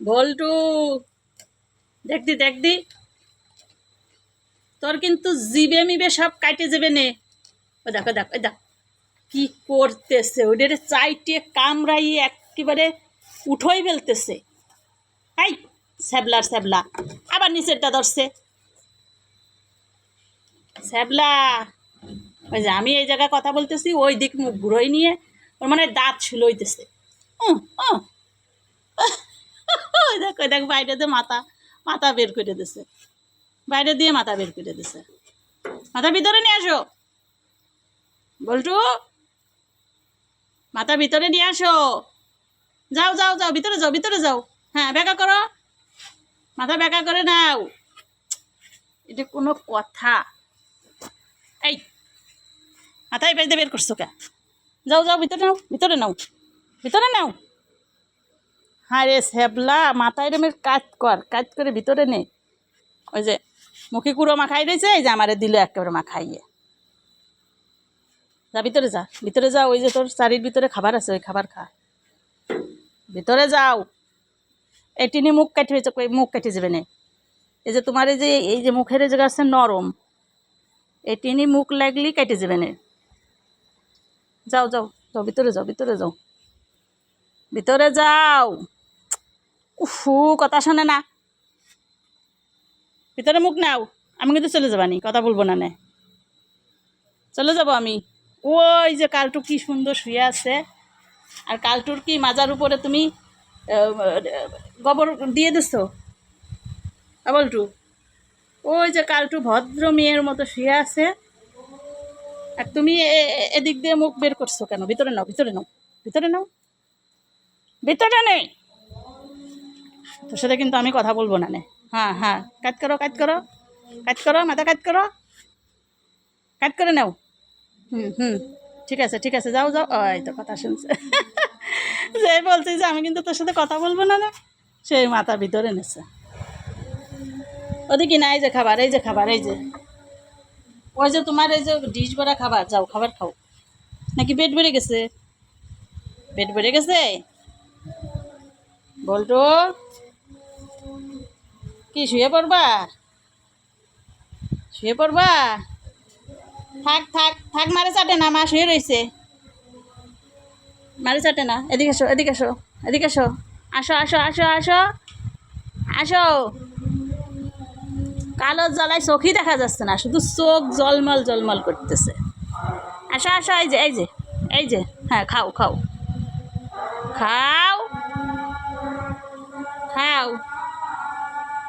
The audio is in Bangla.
বল্টু দেখদি দেখদি। তোর কিন্তু জিবে মিবে সব কাটে যাবে নে। ও দেখো দেখো দেখ। কি করতেছে? ওদের চাইটে কামড়াই একেবারে উঠোই ফেলতেছে। এই স্যাবলার স্যাবলা আবার নিচেরটা ধরছে। স্যাবলা ওই যে আমি এই জায়গায় কথা বলতেছি ওই দিক মুখ ঘুরোই নিয়ে ওর মানে দাঁত ছুলোইতেছে উহ, উহ। ওই দেখ, বাইরে দিয়ে মাথা মাথা বের করে দিছে। বাইরে দিয়ে মাথা বের করে দিছে। মাথা ভিতরে নিয়ে আসো। বল্টু, মাথা ভিতরে নিয়ে আসো। যাও যাও যাও, ভিতরে যাও ভিতরে যাও। হ্যাঁ বেকা করো। মাথা বেকা করে নাও। এটা কোনো কথা। এই মাথায় বাইরে বের করছ কে? যাও যাও, ভিতরে নাও ভিতরে নাও ভিতরে নাও। হ্যাঁ রে শ্যাবলা, মাথায় রেমের কাজ কর, কাজ করে ভিতরে নে। ওই যে মুখে কুড়ো মাখাই রয়েছে এই যে আমারে দিল একেবারে মাখাইয়ে। যা ভিতরে যা ভিতরে যা, ওই যে তোর চারির ভিতরে খাবার আছে, ওই খাবার খা। ভিতরে যাও। এই টিনি মুখ কাটি মুখ কেটে যাবে না। এই যে তোমার এই যে এই যে মুখের জায়গা আছে নরম। এই টিনি মুখ লাগলি কেটে যাবে না। যাও যাও যাও, ভিতরে যাও ভিতরে যাও। ভিতরে যাও। উফু, কথা শোনে না। ভিতরে মুখ নাও, আমি কিন্তু চলে যাবানি, কথা বলব না নে। চলে যাব আমি। ওই যে কালটু কি সুন্দর শুয়ে আছে। আর কালটুর কি মাজার উপরে তুমি গোবর দিয়ে দিছো? বলটু ওই যে কালটু ভদ্র মেয়ের মতো শুয়ে আছে। আর তুমি এদিক দিয়ে মুখ বের করছ কেন? ভিতরে নাও ভিতরে নাও ভিতরে নাও। ভিতরে নেই। তোর সাথে কিন্তু আমি কথা বলব না নে। হ্যাঁ হ্যাঁ। কাজ করো কাজ করো। কাজ করো, মাথা কাজ করো। কাজ করে নাও। হুম হুম। ঠিক আছে ঠিক আছে। যাও যাও। ওই তো কথা শুনছে। যে বলছে যে আমি কিন্তু তোর সাথে কথা বলব না না। সেই মাথা ভিতরে নেছে। ওদিকে না, এই যে খাবার, এই যে খাবার, এই যে। ওই যে তোমার এই যে ডিশ ভরা খাবার, যাও, খাবার খাও। নাকি পেট বেড়ে গেছে? পেট বেড়ে গেছে? বলতো কি শুয়ে পড়বা? শুয়ে পড়বা? থাক থাক থাক, মারে চাটে না, মা শুয়ে রয়েছে মারে চাটে না, এদিকে আসো এদিকে আসো এদিকে আসো। আসো আসো আসো আসো আসো। কালো জ্বালায় চোখই দেখা যাচ্ছে না, শুধু চোখ জলমল জলমল করতেছে। আসো আসো, এই যে এই যে এই যে হ্যাঁ খাও খাও। খাও